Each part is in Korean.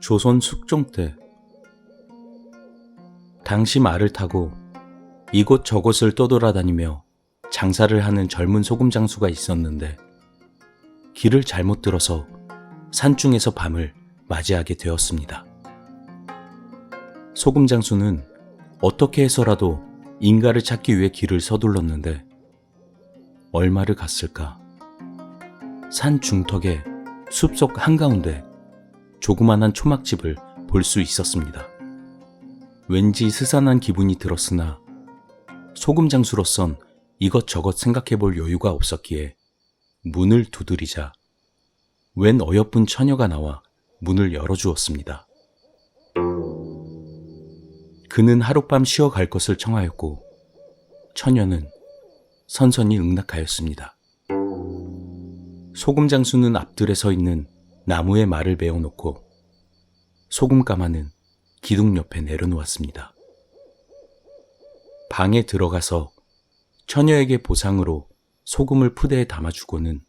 조선 숙종 때 당시 말을 타고 이곳 저곳을 떠돌아다니며 장사를 하는 젊은 소금 장수가 있었는데 길을 잘못 들어서 산중에서 밤을 맞이하게 되었습니다. 소금 장수는 어떻게 해서라도 인가를 찾기 위해 길을 서둘렀는데 얼마를 갔을까? 산 중턱에 숲속 한가운데 조그만한 초막집을 볼 수 있었습니다. 왠지 스산한 기분이 들었으나 소금 장수로선 이것저것 생각해 볼 여유가 없었기에 문을 두드리자 웬 어여쁜 처녀가 나와 문을 열어주었습니다. 그는 하룻밤 쉬어갈 것을 청하였고 처녀는 선선히 응낙하였습니다. 소금 장수는 앞들에 서 있는 나무에 말을 베어놓고 소금 가마는 기둥 옆에 내려놓았습니다. 방에 들어가서 처녀에게 보상으로 소금을 푸대에 담아주고는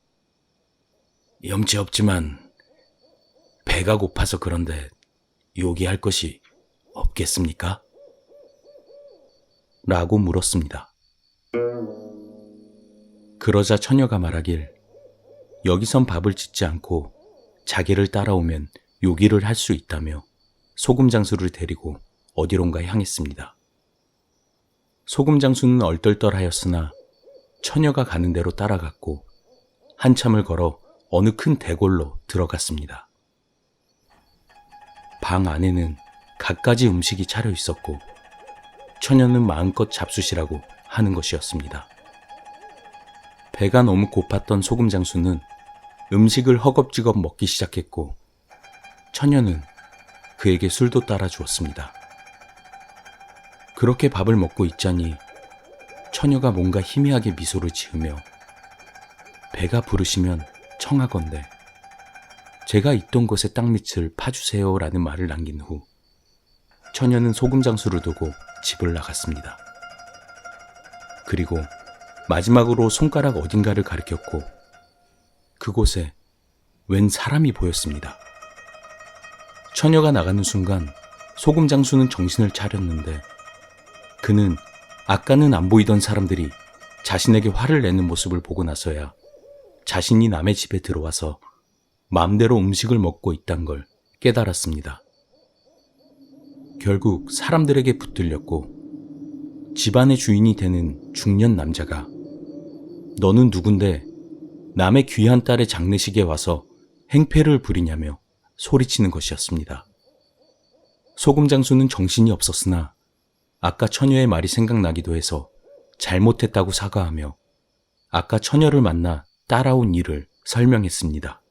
염치 없지만 배가 고파서 그런데 요기할 것이 없겠습니까? 라고 물었습니다. 그러자 처녀가 말하길 여기선 밥을 짓지 않고 자기를 따라오면 요기를 할 수 있다며 소금 장수를 데리고 어디론가 향했습니다. 소금 장수는 얼떨떨하였으나 처녀가 가는 대로 따라갔고 한참을 걸어 어느 큰 대골로 들어갔습니다. 방 안에는 갖가지 음식이 차려 있었고 처녀는 마음껏 잡수시라고 하는 것이었습니다. 배가 너무 고팠던 소금 장수는 음식을 허겁지겁 먹기 시작했고 처녀는 그에게 술도 따라 주었습니다. 그렇게 밥을 먹고 있자니 처녀가 뭔가 희미하게 미소를 지으며 배가 부르시면 청하건대 제가 있던 곳의 땅 밑을 파주세요 라는 말을 남긴 후 처녀는 소금 장수를 두고 집을 나갔습니다. 그리고 마지막으로 손가락 어딘가를 가리켰고 그곳에 웬 사람이 보였습니다. 처녀가 나가는 순간 소금 장수는 정신을 차렸는데 그는 아까는 안 보이던 사람들이 자신에게 화를 내는 모습을 보고 나서야 자신이 남의 집에 들어와서 마음대로 음식을 먹고 있단 걸 깨달았습니다. 결국 사람들에게 붙들렸고 집안의 주인이 되는 중년 남자가 너는 누군데 남의 귀한 딸의 장례식에 와서 행패를 부리냐며 소리치는 것이었습니다. 소금 장수는 정신이 없었으나 아까 처녀의 말이 생각나기도 해서 잘못했다고 사과하며 아까 처녀를 만나 따라온 일을 설명했습니다.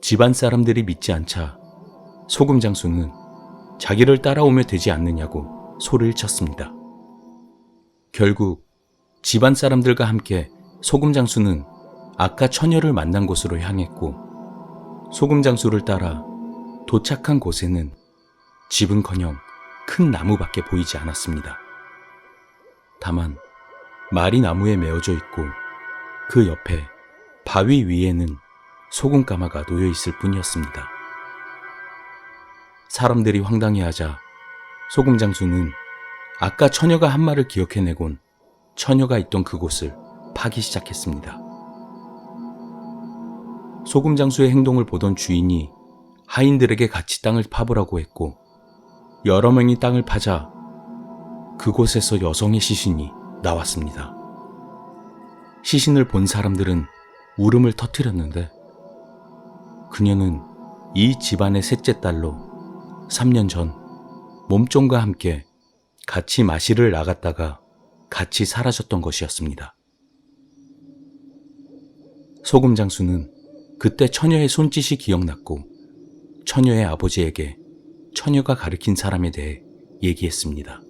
집안 사람들이 믿지 않자 소금 장수는 자기를 따라오면 되지 않느냐고 소리를 쳤습니다. 결국 집안 사람들과 함께 소금 장수는 아까 처녀를 만난 곳으로 향했고 소금 장수를 따라 도착한 곳에는 집은커녕 큰 나무밖에 보이지 않았습니다. 다만 말이 나무에 메어져 있고 그 옆에 바위 위에는 소금 가마가 놓여 있을 뿐이었습니다. 사람들이 황당해하자 소금 장수는 아까 처녀가 한 말을 기억해내곤 처녀가 있던 그곳을 파기 시작했습니다. 소금 장수의 행동을 보던 주인이 하인들에게 같이 땅을 파보라고 했고 여러 명이 땅을 파자 그곳에서 여성의 시신이 나왔습니다. 시신을 본 사람들은 울음을 터뜨렸는데 그녀는 이 집안의 셋째 딸로 3년 전 몸종과 함께 같이 마시를 나갔다가 같이 사라졌던 것이었습니다. 소금 장수는 그때 처녀의 손짓이 기억났고 처녀의 아버지에게 처녀가 가리킨 사람에 대해 얘기했습니다.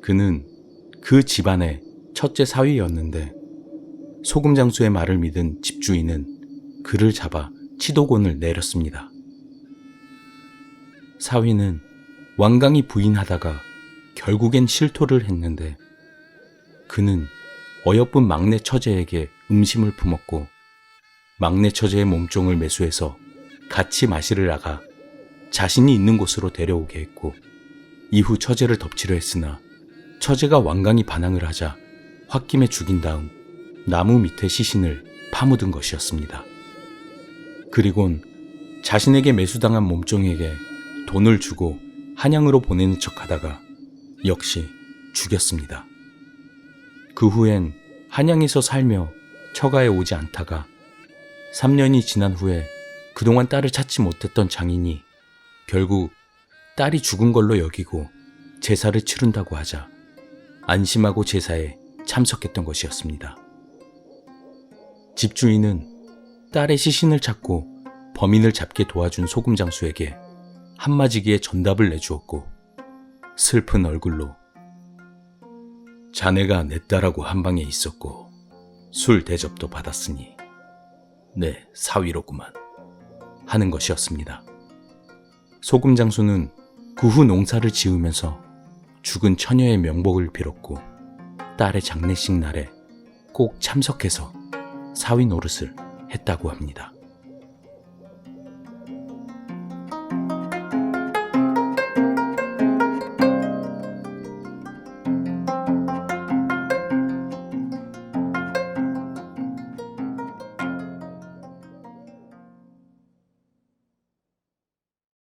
그는 그 집안의 첫째 사위였는데 소금 장수의 말을 믿은 집주인은 그를 잡아 치도곤을 내렸습니다. 사위는 완강히 부인하다가 결국엔 실토를 했는데 그는 어여쁜 막내 처제에게 음심을 품었고 막내 처제의 몸종을 매수해서 같이 마시를 나가 자신이 있는 곳으로 데려오게 했고 이후 처제를 덮치려 했으나 처제가 완강히 반항을 하자 홧김에 죽인 다음 나무 밑에 시신을 파묻은 것이었습니다. 그리곤 자신에게 매수당한 몸종에게 돈을 주고 한양으로 보내는 척 하다가 역시 죽였습니다. 그 후엔 한양에서 살며 처가에 오지 않다가 3년이 지난 후에 그동안 딸을 찾지 못했던 장인이 결국 딸이 죽은 걸로 여기고 제사를 치른다고 하자 안심하고 제사에 참석했던 것이었습니다. 집주인은 딸의 시신을 찾고 범인을 잡게 도와준 소금장수에게 한마지기의 전답을 내주었고 슬픈 얼굴로 자네가 내 딸하고 한 방에 있었고 술 대접도 받았으니 내 사위로구만 하는 것이었습니다. 소금 장수는 그 후 농사를 지으면서 죽은 처녀의 명복을 빌었고 딸의 장례식 날에 꼭 참석해서 사위 노릇을 했다고 합니다.